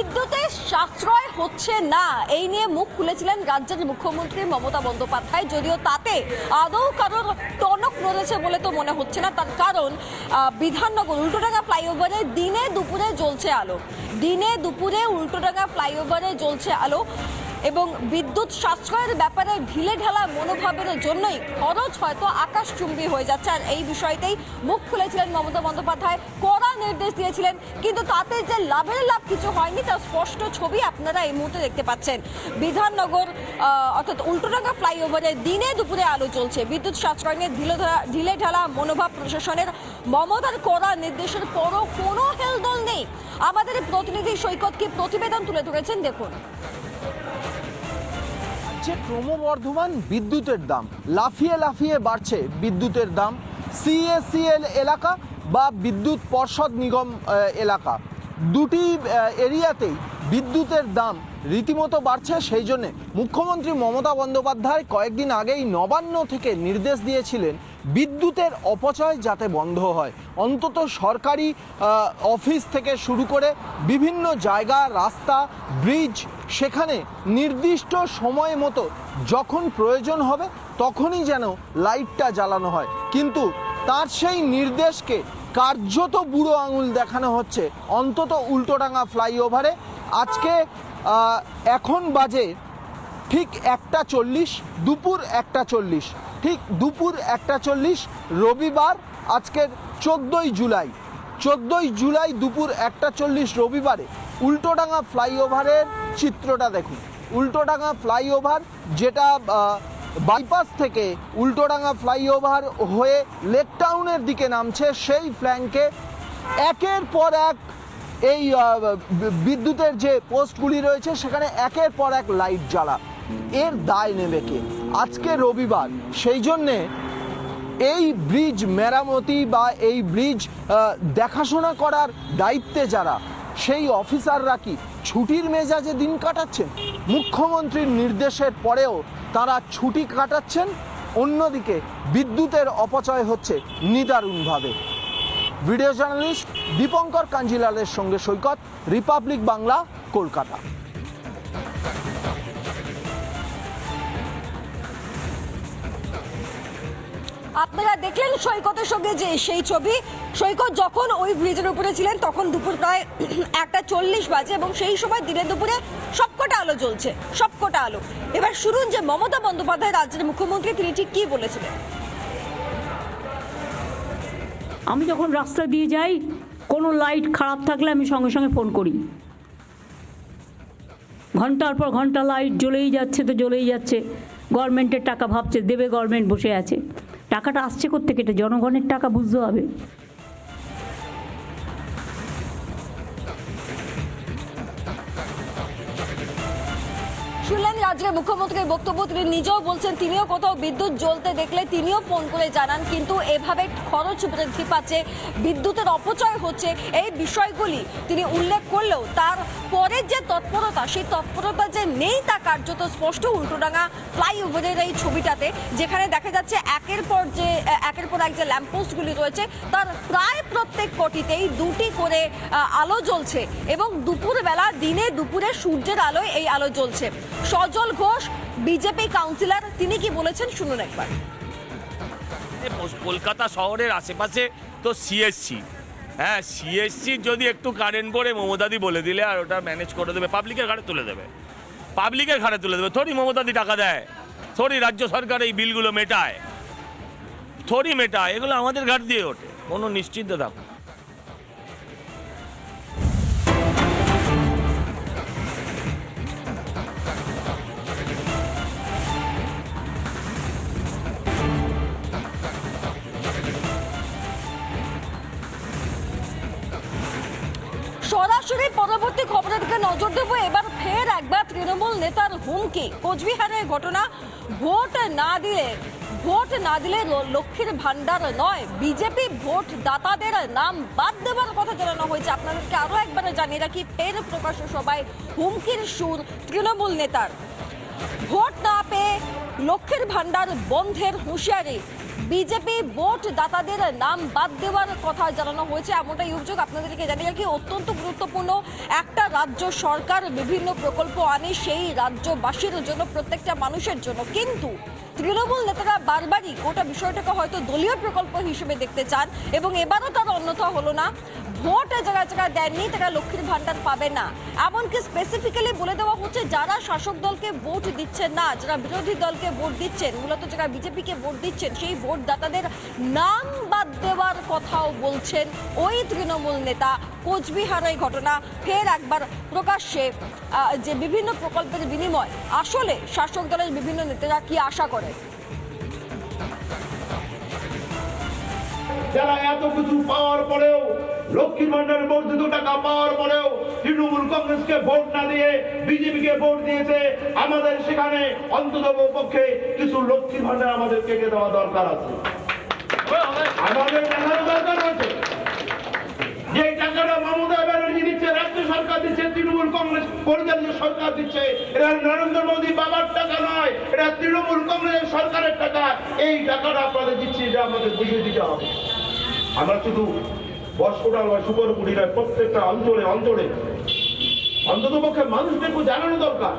বিদ্যুতের সাশ্রয় হচ্ছে না। এই নিয়ে মুখ খুলেছিলেন রাজ্যের মুখ্যমন্ত্রী মমতা বন্দ্যোপাধ্যায়। যদিও তাতে আদৌ কারোর টনক নড়েছে বলে তো মনে হচ্ছে না। তার কারণ বিধাননগর উল্টোডাঙ্গা ফ্লাইওভারে দিনে দুপুরে জ্বলছে আলো। দিনে দুপুরে উল্টোডাঙ্গা ফ্লাইওভারে জ্বলছে আলো। এবং বিদ্যুৎ সাশ্রয়ের ব্যাপারে ঢিলে ঢালা মনোভাবের জন্যই খরচ হয়তো আকাশচুম্বী হয়ে যাচ্ছে। আর এই বিষয়তেই মুখ খুলেছিলেন মমতা বন্দ্যোপাধ্যায়। কড়া নির্দেশ দিয়েছিলেন, কিন্তু তাতে যে লাভের লাভ কিছু হয়নি, তার স্পষ্ট ছবি আপনারা এই মুহূর্তে দেখতে পাচ্ছেন। বিধাননগর অর্থাৎ উল্টোডাঙ্গা ফ্লাইওভারে দিনে দুপুরে আলো চলছে বিদ্যুৎ সাশ্রয় নিয়ে ঢিলে ঢালা ঢিলে মনোভাব প্রশাসনের মমতার কড়া নির্দেশের পরও কোনো হেলদোল নেই। আমাদের প্রতিনিধি সৈকত কি প্রতিবেদন তুলে ধরেছেন, দেখুন। যে ক্রমবর্ধমান বিদ্যুতের দাম। লাফিয়ে লাফিয়ে বাড়ছে বিদ্যুতের দাম। সিএসিএল এলাকা বা বিদ্যুৎ পর্ষদ নিগম এলাকা। দুটি এরিয়াতেই বিদ্যুতের দাম রীতিমতো বাড়ছে সেই জন্যে মুখ্যমন্ত্রী মমতা বন্দ্যোপাধ্যায় কয়েকদিন আগেই নবান্ন থেকে নির্দেশ দিয়েছিলেন বিদ্যুতের অপচয় যাতে বন্ধ হয়। অন্তত সরকারি অফিস থেকে শুরু করে বিভিন্ন জায়গা, রাস্তা, ব্রিজ, সেখানে নির্দিষ্ট সময় মতো যখন প্রয়োজন হবে, তখনই যেন লাইটটা জ্বালানো হয়। কিন্তু তার সেই নির্দেশকে কার্যত বুড়ো আঙুল দেখানো হচ্ছে অন্তত উল্টোডাঙা ফ্লাইওভারে। আজকে এখন বাজে ঠিক একটা চল্লিশ, দুপুর একটা চল্লিশ। ঠিক দুপুর একটা চল্লিশ, রবিবার আজকের চোদ্দোই জুলাই। চোদ্দোই জুলাই দুপুর একটা চল্লিশ রবিবারে উল্টোডাঙা ফ্লাইওভারের চিত্রটা দেখুন। উল্টোডাঙা ফ্লাইওভার যেটা বাইপাস থেকে উল্টোডাঙা ফ্লাইওভার হয়ে লেক টাউনের দিকে নামছে, সেই ফ্ল্যাঙ্কে একের পর এক এই বিদ্যুতের যে পোস্টগুলি রয়েছে, সেখানে একের পর এক লাইট জ্বালা। এর দায় নেবে কে? আজকে রবিবার, সেই জন্যে এই ব্রিজ মেরামতি বা এই ব্রিজ দেখাশোনা করার দায়িত্বে যারা, সেই অফিসাররা কি ছুটির মেজাজে দিন কাটাচ্ছেন? মুখ্যমন্ত্রীর নির্দেশের পরেও তারা ছুটি কাটাচ্ছেন? অন্যদিকে বিদ্যুতের অপচয় হচ্ছে নিদারুণভাবে। ভিডিও জার্নালিস্ট দীপঙ্কর কাঞ্জিলালের সঙ্গে সৈকত, রিপাবলিক বাংলা, কলকাতা। আপনারা দেখলেন সৈকতের সঙ্গে যে সেই ছবি। সৈকত যখন ওই ব্রিজের উপরে ছিলেন, তখন দুপুর প্রায় একটা চল্লিশ বাজে এবং সেই সময় দিনের দুপুরে সবকটা আলো জ্বলছে, সবকটা আলো। এবার শুনুন যে মমতা বন্দ্যোপাধ্যায় রাজ্যের মুখ্যমন্ত্রী, তিনি ঠিক কি বলেছিলেন। আমি যখন রাস্তা দিয়ে যাই, কোনো লাইট খারাপ থাকলে আমি সঙ্গে সঙ্গে ফোন করি। ঘণ্টার পর ঘণ্টা লাইট জ্বলেই যাচ্ছে তো জ্বলেই যাচ্ছে। গভর্নমেন্টের টাকা ভাবছে, দেবে গভর্নমেন্ট বসে আছে। টাকাটা আসছে করতে এটা জনগণের টাকা বুঝতে হবে। রাজ্যের মুখ্যমন্ত্রীর বক্তব্য তিনি নিজেও বলছেন, তিনিও কোথাও বিদ্যুৎ জ্বলতে দেখলে তিনিও ফোন করে জানান, কিন্তু এভাবে খরচ বৃদ্ধি পাচ্ছে, বিদ্যুতের অপচয় হচ্ছে। এই বিষয়গুলি তিনি উল্লেখ করলেও তার পরের যে তৎপরতা, সেই তৎপরতা যে নেই তা কার্যত স্পষ্ট উল্টোডাঙ্গা ফ্লাইওভারের এই ছবিটাতে, যেখানে দেখা যাচ্ছে একের পর যে, একের পর এক যে ল্যাম্পপোস্টগুলি রয়েছে, তার প্রায় প্রত্যেক কোটিতেই দুটি করে আলো জ্বলছে এবং দুপুরবেলা, দিনে দুপুরে সূর্যের আলোয় এই আলো জ্বলছে। সজল ঘোষ বিজেপি কাউন্সিলর তিনি কি বলেছেন শুনুন একবার। কলকাতা শহরের আশেপাশে তো সিএসসি হ্যাঁ সিএসসি যদি একটু কারেন্ট পড়ে মমতাদি বলে দিলে আর ওটা ম্যানেজ করে দেবে পাবলিকের ঘাড়ে তুলে দেবে। পাবলিকের ঘাড়ে তুলে দেবে। থরি মমতাদি টাকা দেয় থরি রাজ্য সরকার এই বিলগুলো মেটায় থরি মেটায়, এগুলো আমাদের ঘাট দিয়ে ওঠে। কোনো নিশ্চিন্তে থাকুন সরাসরি পরবর্তী খবরের দিকে নজর দেবো। এবার ফের একবার তৃণমূল নেতার হুমকি। কোচবিহারের ঘটনা। ভোট না দিলে, ভোট না দিলে লক্ষ্মীর ভান্ডার নয়। বিজেপি ভোট দাতাদের নাম বাদ দেওয়ার কথা জানানো হয়েছে। আপনাদেরকে আরও একবার জানিয়ে রাখি, ফের প্রকাশ্য সভায় হুমকির সুর তৃণমূল নেতার। ভোট না পেয়ে লক্ষ্মীর ভান্ডার বন্ধের হুঁশিয়ারি। বিজেপি ভোট দাতাদের নাম বাদ দেওয়ার কথা জানানো হয়েছে, এমনটাই অভিযোগ আপনাদেরকে জানিয়ে রাখি। অত্যন্ত গুরুত্বপূর্ণ একটা রাজ্য সরকার বিভিন্ন প্রকল্প আনে সেই রাজ্যবাসীর জন্য, প্রত্যেকটা মানুষের জন্য। কিন্তু তৃণমূল নেতারা বারবারই গোটা বিষয়টাকে হয়তো দলীয় প্রকল্প হিসেবে দেখতে চান এবং এবারও তার অন্যথা হলো না। ভোট যারা যারা দেননি, তারা লক্ষ্মীর ভান্ডার পাবে না। এমনকি স্পেসিফিক্যালি বলে দেওয়া হচ্ছে, যারা শাসক দলকে ভোট দিচ্ছেন না, যারা বিরোধী দলকে ভোট দিচ্ছেন, মূলত যারা বিজেপিকে ভোট দিচ্ছেন, সেই ভোটদাতাদের নাম বাদ দেওয়ার কথাও বলছেন ওই তৃণমূল নেতা। কোচবিহার এই ঘটনা ফের একবার প্রকাশ্যে যে বিভিন্ন প্রকল্পের বিনিময়, আসলে শাসক দলের বিভিন্ন নেতারা কি আশা করে যারা এত কিছু পাওয়ার পরেও লক্ষ্মীর ভান্ডার বর্ধিত টাকা পাওয়ার পরেও তৃণমূল কংগ্রেসকে ভোট না দিয়ে বিজেপিকে ভোট দিয়েছে। আমাদের সেখানে অন্তত পক্ষে কিছু লক্ষ্মীর ভান্ডার আমাদের কেটে দেওয়া দরকার আছে। আমাদের দেখানো দরকার আছে। যে টাকাটা মমতা ব্যানার্জি দিচ্ছে, রাজ্য সরকার দিচ্ছে, তৃণমূল কংগ্রেস পরিচালিত সরকার দিচ্ছে, এটা নরেন্দ্র মোদী বাবার টাকা নয়, এটা তৃণমূল কংগ্রেসের সরকারের টাকা। এই টাকাটা আপনাদের দিচ্ছি, এটা আমাদের বুঝিয়ে দিতে হবে। আমরা শুধু নয় সুপরপুরি প্রত্যেকটা অঞ্চলে অঞ্চলে। অন্তত পক্ষে মানুষদেরকে জানানো দরকার।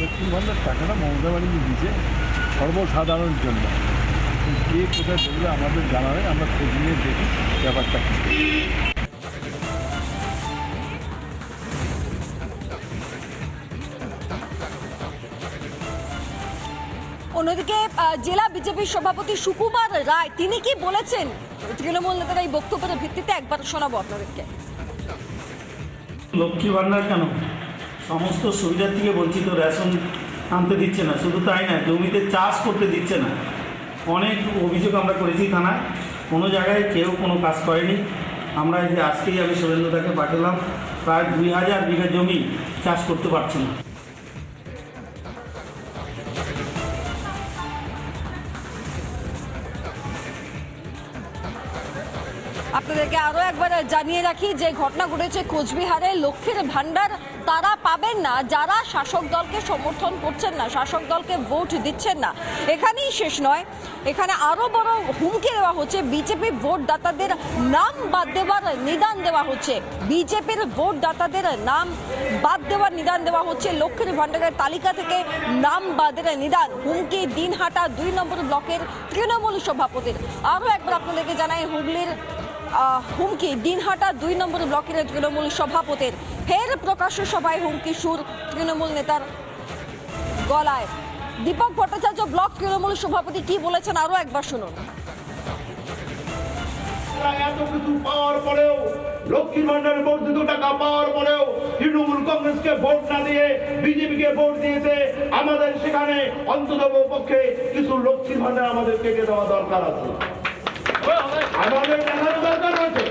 লক্ষ্মীর ভান্ডার টাকাটা মমতা ব্যানার্জি দিয়েছে সর্বসাধারণের জন্য। কে কোথায় দেখলে আমাদের জানাবে আমরা খোঁজ নিয়ে দেখি ব্যাপারটা অন্যদিকে জেলা বিজেপির সভাপতি সুকুমার রায়, তিনি কি বলেছেন? তৃণমূল নেতারা এই বক্তব্যের ভিত্তিতে একবার শোনাবো আপনাদেরকে। লক্ষ্মী ভান্ডার কেন? সমস্ত সুবিধার থেকে বঞ্চিত, রেশন আনতে দিচ্ছে না, শুধু তাই না, জমিতে চাষ করতে দিচ্ছে না। অনেক অভিযোগ আমরা করেছি থানায়, কোনো জায়গায় কেউ কোনো কাজ করেনি। আমরা যে আজকেই আমি সুরেন্দ্রদাকে পাঠালাম, প্রায় দুই হাজার বিঘা জমি চাষ করতে পারছি না। আপনাদেরকে আরও একবার জানিয়ে রাখি, যে ঘটনা ঘটেছে কোচবিহারে, লক্ষ্মীর ভান্ডার তারা পাবেন না, যারা শাসক দলকে সমর্থন করছেন না, শাসক দলকে ভোট দিচ্ছেন না। এখানেই শেষ নয়। এখানে আরও বড় হুমকি দেওয়া হচ্ছে, বিজেপি ভোটদাতাদের নাম বাদ দেওয়ার নিদান দেওয়া হচ্ছে। বিজেপির ভোটদাতাদের নাম বাদ দেওয়ার নিদান দেওয়া হচ্ছে, লক্ষ্মীর ভান্ডারের তালিকা থেকে নাম বাদের নিদান। হুমকি দিনহাটা দুই নম্বর ব্লকের তৃণমূল সভাপতির। আরও একবার আপনাদেরকে জানাই, হুগলির হুমকি। দিনহাটা দুই নম্বর ব্লকের তৃণমূল সভাপতির ফের প্রকাশ্য সভায় হুমকি সুর তৃণমূল নেতার গলায়। দীপক ভট্টাচার্য ব্লক তৃণমূল সভাপতি কি বলেছেন আরও একবার শুনুন। পরেও, লক্ষ্মীর পরেও কংগ্রেসকে ভোট না দিয়ে বিজেপিকে ভোট আমাদের সেখানে অন্তত পক্ষে কিছু লক্ষ্মীর ভান্ডার আমাদের কেটে দেওয়া দরকার আছে। আমাদের দেখানো দরকার আছে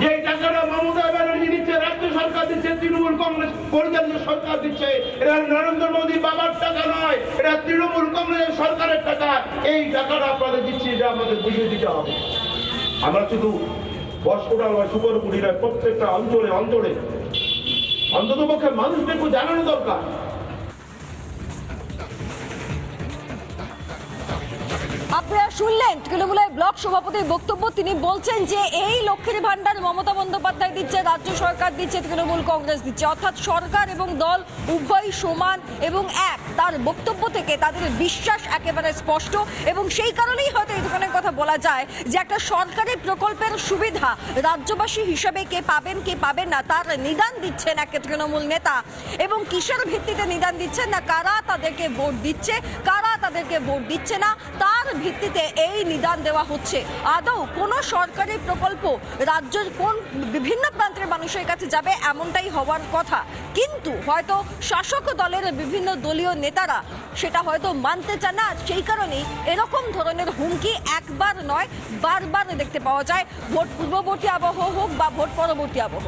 যে টাকাটা মমতা ব্যানার্জি দিচ্ছে, রাজ্য সরকার দিচ্ছে, তৃণমূল কংগ্রেস পরিচালিত সরকার দিচ্ছে, এটা নরেন্দ্র মোদী বাবার টাকা নয়, এটা তৃণমূল কংগ্রেসের সরকারের টাকা। এই টাকাটা আপনাদের দিচ্ছি, এটা আমাদের বুঝিয়ে দিতে হবে। আমরা শুধু বস্কোটা সুপরপুরি নয় প্রত্যেকটা অঞ্চলে অঞ্চলে অন্তত পক্ষে মানুষকে একটু জানানো দরকার। আপনারা শুনলেন তৃণমূলের ব্লক সভাপতির বক্তব্য। তিনি বলছেন যে এই লক্ষ্মীর ভান্ডার মমতা বন্দ্যোপাধ্যায় দিচ্ছে, রাজ্য সরকার দিচ্ছে, তৃণমূল কংগ্রেস দিচ্ছে। অর্থাৎ সরকার এবং দল উভয় সমান এবং এক। তার বক্তব্য থেকে তাদের বিশ্বাস একেবারে স্পষ্ট এবং সেই কারণেই হয়তো এই কথা বলা যায় যে একটা সরকারি প্রকল্পের সুবিধা রাজ্যবাসী হিসাবে কে পাবেন কে পাবেন না, তার নিদান দিচ্ছেন এক তৃণমূল নেতা। এবং কিসের ভিত্তিতে নিদান দিচ্ছেন না, কারা তাদেরকে ভোট দিচ্ছে, কারা তাদেরকে ভোট দিচ্ছে না, তার ভিত্তিতে এই নিদান দেওয়া হচ্ছে। আদৌ কোনো সরকারি প্রকল্প রাজ্যের কোন বিভিন্ন প্রান্তের মানুষের কাছে যাবে এমনটাই হওয়ার কথা। কিন্তু হয়তো শাসক দলের বিভিন্ন দলীয় নেতারা সেটা হয়তো মানতে চান না। সেই কারণেই এরকম ধরনের হুমকি একবার নয়, বারবার দেখতে পাওয়া যায়। ভোট পূর্ববর্তী আবহ হোক বা ভোট পরবর্তী আবহ